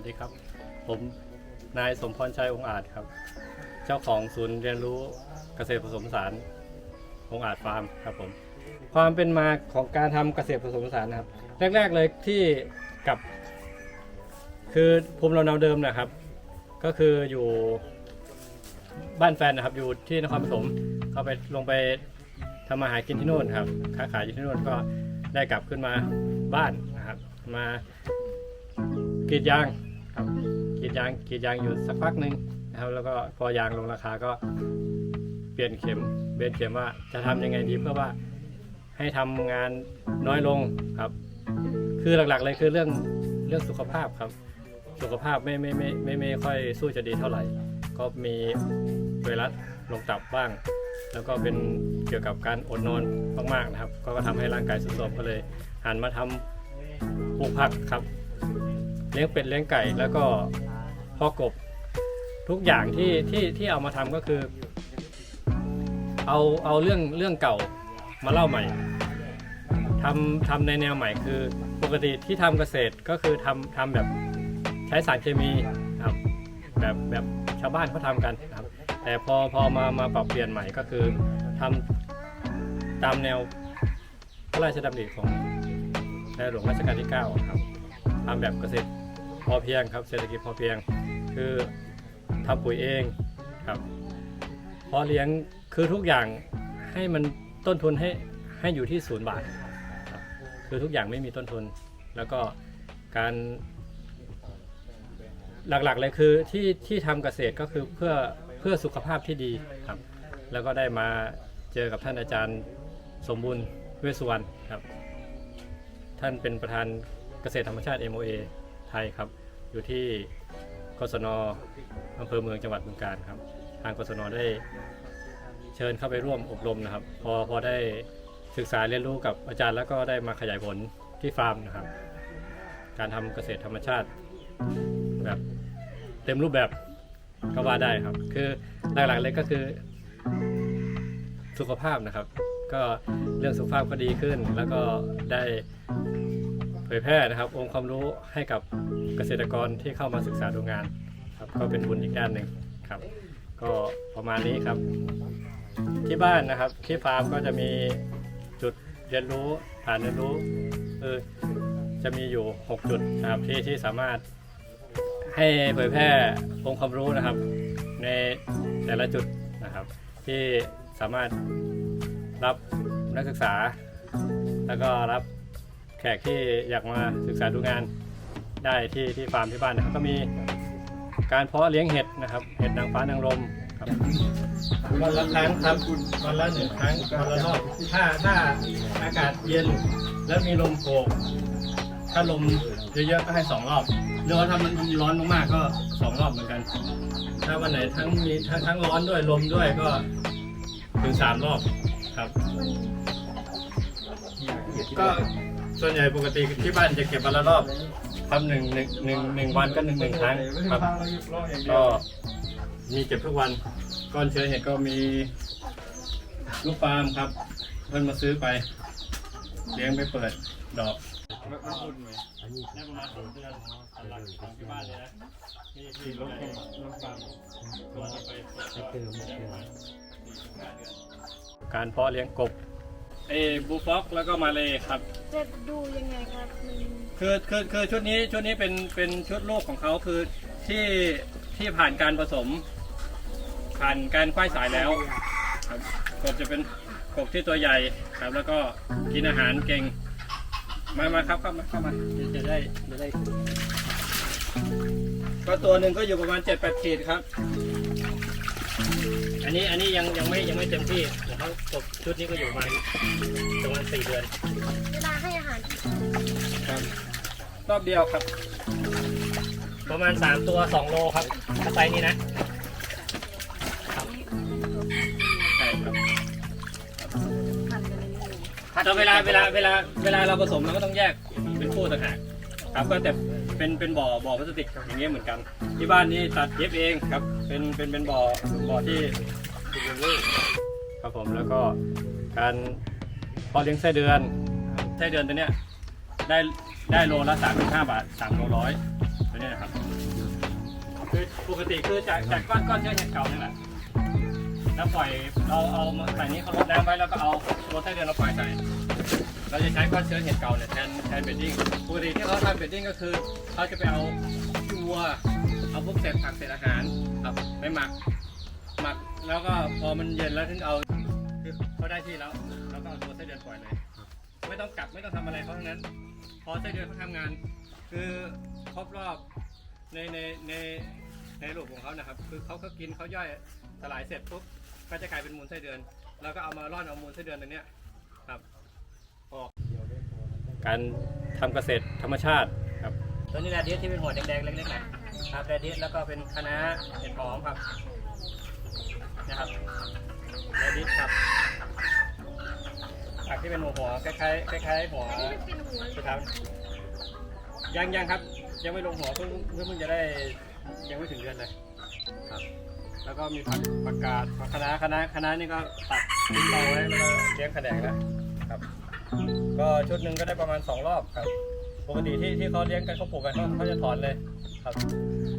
สวัสดีครับ ผมนายสมพรชัยองอาจครับ เจ้าของศูนย์เรียนรู้เกษตรผสมผสารองอาจฟาร์มครับผม ความเป็นมาของการทำเกษตรผสมผสานนะครับ แรก ๆเลยที่กับ คือภูมิลำเนาเดิมนะครับ ก็คืออยู่บ้านแฟนนะครับ อยู่ที่นครปฐมเขาไปลงไปทำมาหากินที่นู่นครับค้าขายอยู่ที่นู่นก็ได้กลับขึ้นมาบ้านนะครับ มากรีดยาง ครับกรีดยางกรีดยางอยู่สักพักหนึ่งนะครับ แล้วก็พอยางลงราคาก็เปลี่ยนเข็มเปลี่ยนเข็มว่าจะทำยังไงดีเพื่อว่าให้ทำงานน้อยลงครับ คือหลักๆเลยคือเรื่องเรื่องสุขภาพครับ สุขภาพไม่ไม่ไม่ไม่ไม่ค่อยสู้จะดีเท่าไหร่ ก็มีไวรัสลงตับบ้าง แล้วก็เป็นเกี่ยวกับการอดนอนมากๆนะครับ ก็ทำให้ร่างกายสุดโทรมก็เลยหันมาทำปลูกผักครับ เลี้ยงเป็ดเลี้ยงไก่แล้วก็พ่อกบ ทุกอย่างที่ที่ที่เอามาทำก็คือ เอาเอาเรื่องเรื่องเก่ามาเล่าใหม่ทำทำในแนวใหม่คือ ปกติที่ทำเกษตรก็คือทำทำแบบใช้สารเคมีครับแบบแบบชาวบ้านเขาทำกันครับ แต่พอพอมามาปรับเปลี่ยนใหม่ก็คือทำตามแนวพระราชดำริของในหลวงรัชกาลที่ 9 ครับทำแบบเกษตร อเพียงครับ เศรษฐกิจพอเพียง คือทำปุ๋ยเองครับพอเลี้ยงคือทุกอย่างให้มันต้นทุนให้ให้อยู่ที่ศูนย์บาทครับคือทุกอย่างไม่มีต้นทุน แล้วก็การหลักๆเลยคือที่ที่ทำเกษตรก็คือเพื่อเพื่อสุขภาพที่ดีครับ แล้วก็ได้มาเจอกับท่านอาจารย์สมบูรณ์เวสุวรรณครับ ท่านเป็นประธานเกษตรธรรมชาติ MOA ไทยครับ อยู่ที่กศนอำเภอเมืองจังหวัดบึงกาฬครับ ทางกศนได้เชิญเข้าไปร่วมอบรมนะครับ พอพอได้ศึกษาเรียนรู้กับอาจารย์แล้วก็ได้มาขยายผลที่ฟาร์มนะครับ การทำเกษตรธรรมชาติแบบเต็มรูปแบบก็ว่าได้ครับ คือหลักๆเลยก็คือสุขภาพนะครับ ก็เรื่องสุขภาพก็ดีขึ้น แล้วก็ได้ ผยแพร่นะครับ องค์ความรู้ให้กับเกษตรกรที่เข้ามาศึกษาดูงานครับก็เป็นบุญอีกด้านหนึ่งครับ ก็ประมาณนี้ครับ ที่บ้านนะครับที่ฟาร์มก็จะมีจุดเรียนรู้ฐานเรียนรู้คือจะมีอยู่ 6 จุดนะครับที่ที่สามารถให้เผยแพร่องค์ความรู้นะครับ ในแต่ละจุดนะครับ ที่สามารถรับนักศึกษา แล้วก็รับ แขกที่อยากมาศึกษาดูงานได้ที่ที่ฟาร์มที่บ้านนะครับก็มีการเพาะเลี้ยงเห็ดนะครับ เห็ดนางฟ้านางรมครับวันละครั้งครับวันละหนึ่งครั้งวันละรอบถ้าถ้าอากาศเย็นแล้วมีลมโกกถ้าลมเยอะๆก็ให้สองรอบหรือว่าถ้ามันร้อนมากๆก็สองรอบเหมือนกัน ถ้าวันไหนทั้งมีทั้งทั้งร้อนด้วยลมด้วยก็ถึงสามรอบครับ ก็ ส่วนใหญ่ปกติที่บ้านจะเก็บวันละรอบทำหนึ่งหนึ่งหนึ่งหนึ่งวันก็หนึ่งหนึ่งครั้งครับก็มีเก็บทุกวันก้อนเชื้อเห็ดก็มีลูกฟาร์มครับ เพิ่นมาซื้อไป เลี้ยงไปเปิดดอกได้ประมาณสองเดือนหลังของที่บ้านเลยนะที่ที่ลูกลูกฟาร์มตัวไปเปิมการเพาะเลี้ยงกบ เอบูฟ็อกแล้วก็มาเลยครับ จะดูยังไงครับมันคือคือคือชุดนี้ชุดนี้เป็นเป็นชุดลูกของเขาคือที่ที่ผ่านการผสม ผ่านการควายสายแล้วครับกบจะเป็นกบที่ตัวใหญ่ครับ แล้วก็กินอาหารเก่ง มามาครับเข้ามาเข้ามาจะได้จะได้ ก็ตัวหนึ่งก็อยู่ประมาณเจ็ดแปดขีดครับ อันนี้อันนี้ยังยังไม่ยังไม่เต็มที่ ของเขากบชุดนี้ก็อยู่ประมาณประมาณสี่เดือน เวลาให้อาหาร ครับรอบเดียวครับ ประมาณ3ตัว2โลครับถ้าไซส์นี้นะครับใช่ครับขันกันเลยนี่แต่เวลาเวลาเวลาเวลาเราผสมเราก็ต้องแยกเป็นคู่ต่างหากครับก็แต่เป็นเป็นบ่อบ่อพลาสติกอย่างเงี้ยเหมือนกัน ที่บ้านนี่ตัดเย็บเองครับ เป็นเป็นเป็นบ่อบ่อที่ ครับผมแล้วก็การพอเลี้ยงไส้เดือนไส้เดือนตัวเนี้ยได้ได้โลละ 35 บาท3โลร้อยตัวเนี้นะครับคือปกติคือจากจากก้อนก้อนเชื้อเห็ดเก่านี่แหละแล้วปล่อยเราเอาใส่นี้เขาลดน้ำไว้แล้วก็เอาโรไส้เดือนเราปล่อยใส่เราจะใช้ก้อนเชื้อเห็ดเก่าเนี่ยแทนแทนเบดดิ้งปกติที่เขาทำเบดดิ้งก็คือเขาจะไปเอาขี้วัวเอาพวกเศษผักเศษอาหารครับไปหมักหมักแล้วก็พอมันเย็นแล้วถึงเอา เขาได้ที่แล้วแล้วก็เอาตัวไส้เดือนปล่อยเลย ไม่ต้องกลับไม่ต้องทำอะไรเขาทั้งนั้น พอไส้เดือนเขาทำงาน คือครบรอบในในในในรูปของเขานะครับ คือเขาก็กินเขาย่อยสลายเสร็จปุ๊บก็จะกลายเป็นมูลไส้เดือน แล้วก็เอามาร่อนเอามูลไส้เดือนตัวเนี้ยครับออกการทำเกษตรธรรมชาติครับตัวนี้แรดดิสที่เป็นหัวแดงๆเล็กๆนะครับแรดดิสแล้วก็เป็นคะน้าเห็ดหอมครับนะครับแรดดิสครับผัก ที่เป็นหัวหัวคล้ายๆคล้ายๆหัวอันนี้มันเป็นหัวสุดท้ายยังยังครับ ยังไม่ลงหัวเพิ่งเพิ่งเพิ่งจะได้ยังไม่ถึงเดือนเลยครับ แล้วก็มีผักผักกาดผักคะน้าคะน้าคะน้านี่ก็ตัดทิ้งเตาไว้แล้วก็เลี้ยงแขนงนะครับ ก็ชุดหนึ่งก็ได้ประมาณสองรอบครับปกติที่ที่เขาเลี้ยงกันเขาปลูกกันเขาเขาจะถอนเลยครับ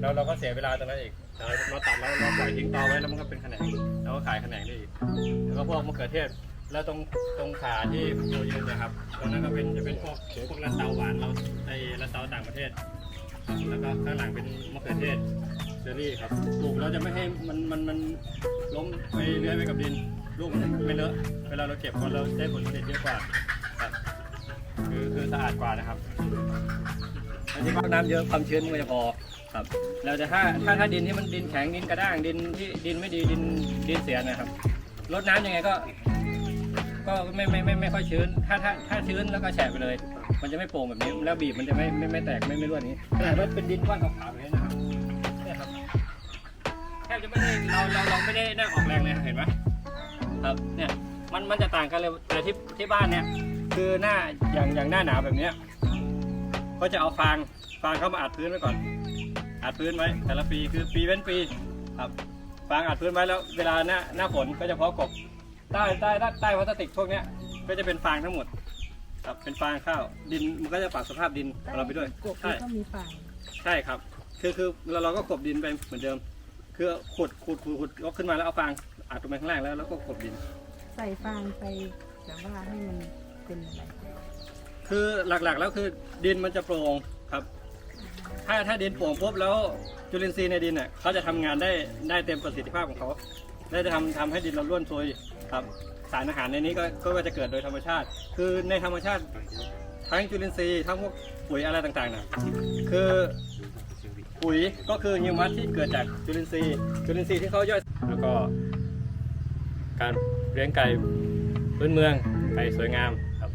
แล้วเราก็เสียเวลาตรงนั้นอีกเราเราตัดแล้วเราปล่อยทิ้งเตาไว้แล้วมันก็เป็นแขนงเราก็ขายแขนงได้อีกแล้วก็พวกมะเขือเทศ แล้วตรงตรงขาที่โยยืนนะครับตรงนั้นก็เป็นจะเป็นพวกพวกลันเตาหวานเราไอ้ลันเตาต่างประเทศครับแล้วก็ข้างหลังเป็นมะเขือเทศเชอรี่ครับปลูกเราจะไม่ให้มันมันมันล้มไปเลื้อยไปกับดิน ลูกมันไม่เลอะเวลาเราเก็บพอเราได้ผลผลิตเยอะกว่าครับคือคือสะอาดกว่านะครับอันที่พักน้ำเยอะความชื้นมันก็จะพอครับแล้วแต่ถ้าถ้าถ้าดินที่มันดินแข็งดินกระด้างดินที่ดินไม่ดีดินดินเสียนะครับรดน้ำยังไงก็ ก็ไม่ไม่ไม่ไม่ค่อยชื้น ถ้าถ้าถ้าชื้นแล้วก็แฉะไปเลย มันจะไม่โป่งแบบนี้แล้วบีบมันจะไม่ไม่ไม่แตกไม่ไม่ร่วนอย่างนี้ขนาดว่าเป็นดินก้อนขาวๆแบบนี้นะครับเนี่ยครับแทบจะไม่ได้เราเราเราไม่ได้นั่งออกแรงเลยเห็นไหมครับเนี่ยมันมันจะต่างกันเลยแต่ที่ที่บ้านเนี่ย คือหน้าอย่างอย่างหน้าหนาวแบบเนี้ยก็จะเอาฟางฟางเข้ามาอัดพื้นไว้ก่อน อัดพื้นไว้ แต่ละปีคือปีเว้นปีครับฟางอัดพื้นไว้แล้ว เวลาหน้าหน้าฝนก็จะเพาะกบ ใต้ใต้ใต้ใต้พลาสติกพวกเนี้ยก็จะเป็นฟางทั้งหมด ครับเป็นฟางข้าวดินมันก็จะปรับสภาพดินของเราไปด้วยกบใช่ ก็มีฝ่ายใช่ครับ คือคือเราเราก็กลบดินไปเหมือนเดิม คือขุดขุดขุดขุดยกขึ้นมาแล้วเอาฟางอัดลงไปข้างล่างแล้วแล้วก็กลบดิน ใส่ฟางไปแต่ว่าให้มันเป็นอะไรคือหลักๆแล้วคือดินมันจะโปร่งครับ ถ้าถ้าดินโปร่งปุ๊บแล้วจุลินทรีย์ในดินเนี่ยเขาจะทำงานได้ได้เต็มประสิทธิภาพของเขาได้จะทำทำให้ดินเราร่วนซุย ครับสารอาหารในนี้ก็ก็จะเกิดโดยธรรมชาติ คือในธรรมชาติทั้งจุลินทรีย์ทั้งพวกปุ๋ยอะไรต่างๆนะคือปุ๋ยก็คือฮิวมัสที่เกิดจากจุลินทรีย์จุลินทรีย์ที่เขาย่อยแล้วก็ การเลี้ยงไก่พื้นเมืองไก่สวยงามครับ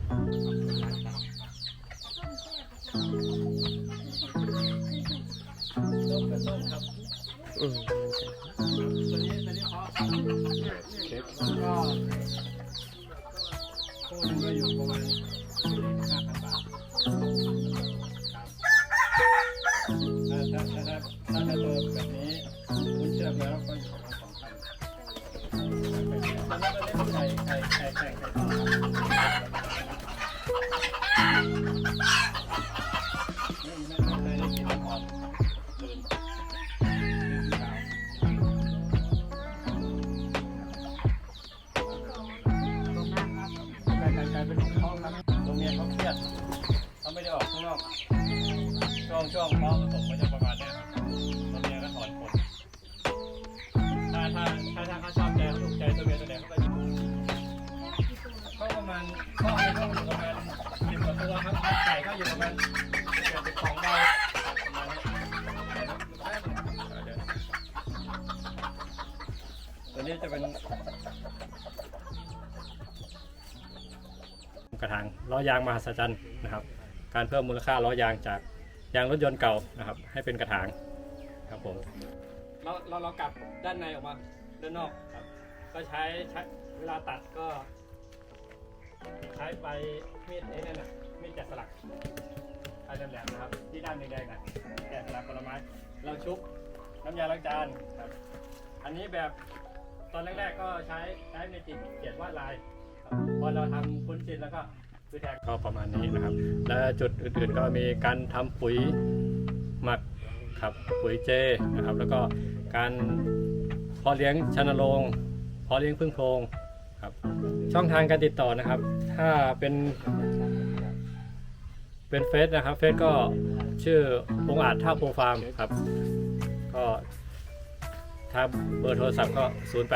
ต้มกับต้มครับ อืมตัวนี้ตัวนี้เพาะก็คู่หนึงก็อยู่ประมาณห้าพันบาท งช่วงพ่อผสมก็จะประมาณเนี้ยครับโรงเรียก็ถอนขนถ้าถ้าถ้าถ้าเขาชอบใจเขาถูกใจตัวเมียตัวไหนเขาก็ยิงก็ประมาณข้อในก็อยู่ประมาณสิบกว่าตัวครับไก่ก็อยู่ประมาณเกือบสิบสองใบประมาณนี้ตัวนี้จะเป็นกระถางล้อยางมหัศจรรย์นะครับ การเพิ่มมูลค่าล้อยางจาก ยางรถยนต์เก่านะครับ ให้เป็นกระถางครับผมเราเราเรากลับด้านในออกมาด้านนอกครับ ก็ใช้ใช้เวลาตัดก็ ใช้ใบมีดไอ้นั่นน่ะมีดแกะสลักใช้แหลมๆนะครับ ที่ด้านแดงๆนะแกะสลักผลไม้ เราชุบน้ำยาล้างจานครับ อันนี้แบบตอนแรกๆก็ใช้ใช้ในจิตเขียนวาดลายครับพอเราทำคุ้นชินแล้วก็ ก็ประมาณนี้นะครับ และจุดอื่นๆก็มีการทำปุ๋ยหมักครับปุ๋ยเจนะครับ แล้วก็การเพาะเลี้ยงชนโรงเพาะเลี้ยงพึ่งโพรงครับ ช่องทางการติดต่อนะครับ ถ้าเป็นเป็นเฟซนะครับเฟซก็ชื่อองอาจท่าโพฟาร์มครับ ก็ถ้าเบอร์โทรศัพท์ก็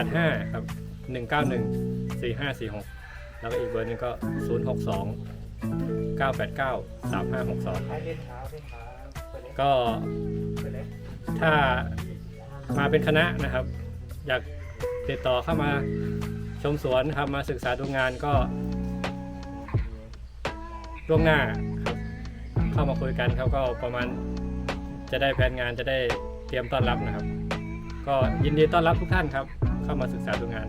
085 ครับ 191 4546 แล้วก็อีกเบอร์นึงก็ 062 989 3562 ก็ถ้ามาเป็นคณะนะครับ อยากติดต่อเข้ามาชมสวนครับมาศึกษาดูงานก็ล่วงหน้าครับเข้ามาคุยกันครับก็ประมาณจะได้แผนงานจะได้เตรียมต้อนรับนะครับ ก็ยินดีต้อนรับทุกท่านครับ เข้ามาศึกษาดูงาน